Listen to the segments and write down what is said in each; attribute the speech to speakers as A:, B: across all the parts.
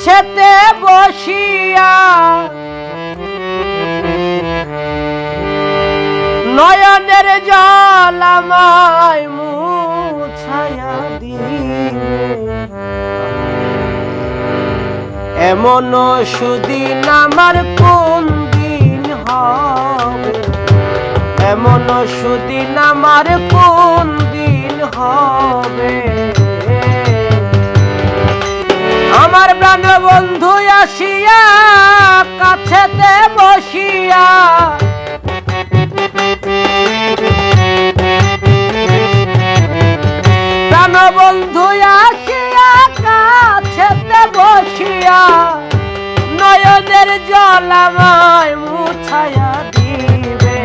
A: কাছেতে বসিয়া। নয়নের জল আমায় মুছায়া দিবে এমন সুদিন আমার কোন দিন হবে? এমন সুদিন আমার কোন আসিয়া কাছেতে বসিয়া। প্রাণ বন্ধু আসিয়া কাছেতে বসিয়া, নয়নের জল আমায় মুছায়া দিবে।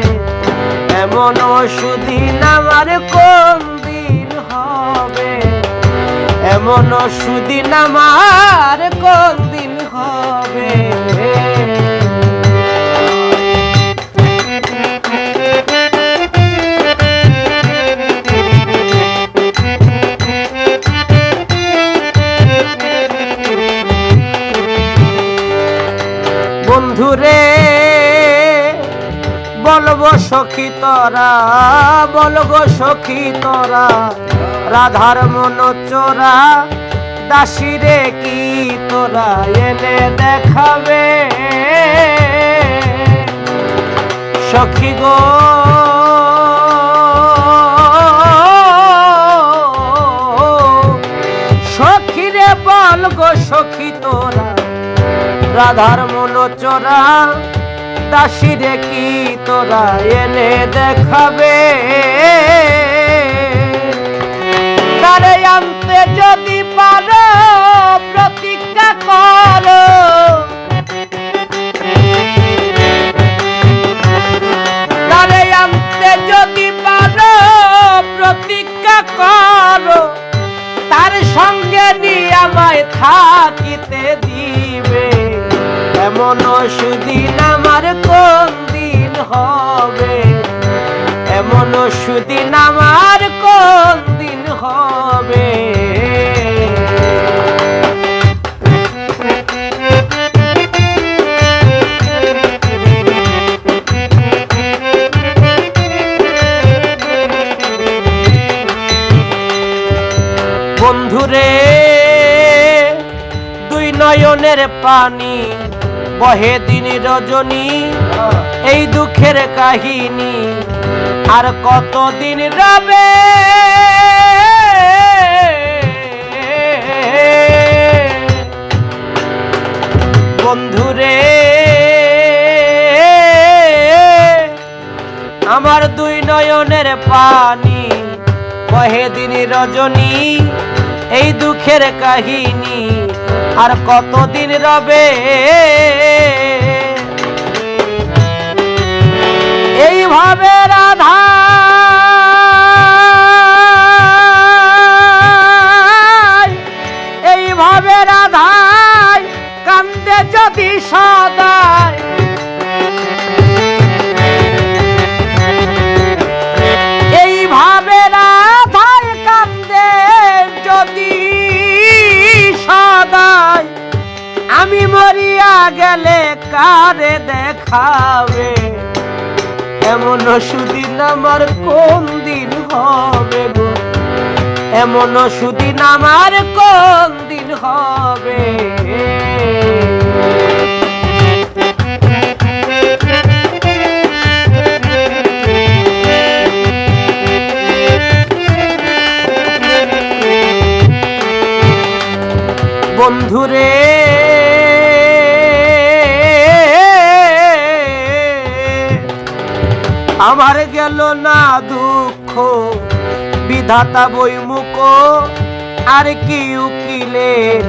A: এমন সুদিন আমার কোন দিন হবে? এমন সুদিন আমার কোন হবে। বন্ধুরে বলব সখী তোরা বলব সখী তোরা রাধার মন চোরা দাসিরে কি তোরা এনে দেখাবে। সখী গো। সখীরে বল গো সখী তোরা। রাধার মন চোরা, দাসিরে কি তোরা? এনে দেখাবে। এমন সুদিন আমার কোন দিন হবে? এমন সুদিন আমার কোন দিন হবে? বন্ধুরে, দুই নয়নের পানি বহে দিন রজনী, এই দুঃখের কাহিনী আর কতদিন রবে? বন্ধুরে, আমার দুই নয়নের পানি কহে দিন রজনী, এই দুঃখের কাহিনী আর কতদিন রবে? এইভাবে রাধা দেখাবে এমন সুদিন আমার কোন দিন হবে গো? এমন সুদিন আমার কোন দিন হবে? বন্ধুরে আমার গেল না দুঃখ। বিধাতা বইমুখ আর কি উকিলের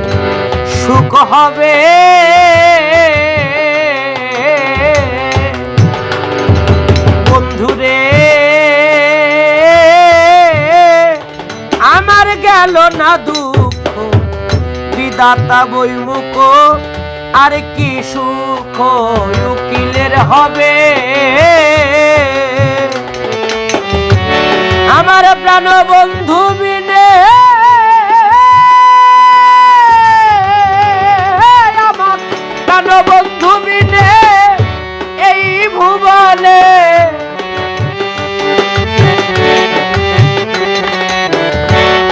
A: সুখ হবে? বন্ধুরে, আমার গেল না দুঃখ। বিদাতা বইমুখ আর কি সুখ উকিলের হবে? আমার প্রাণ বন্ধু বিনে। আমার প্রাণ বন্ধু বিনে এই ভুবনে।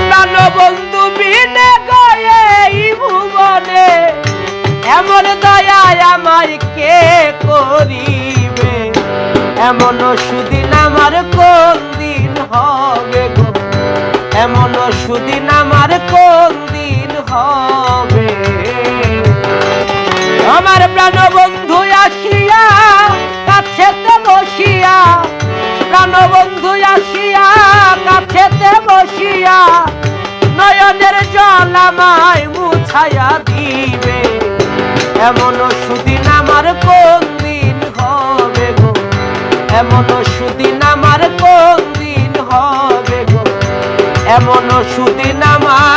A: প্রাণ বন্ধু বিনে গয়ে এই ভুবনে। এমন দয়া আমার কে করিবে? এমন সুদিন আমার কোন দিন হবে। আমার প্রাণ বন্ধু আসিয়া কাছেতে বসিয়া প্রাণ বন্ধু আসিয়া কাছেতে বসিয়া, নয়নের জল আমায় মুছায়া দিবে। এমন সুদিন আমার কোন দিন হবে গো। এমন এমন সুদিন আমার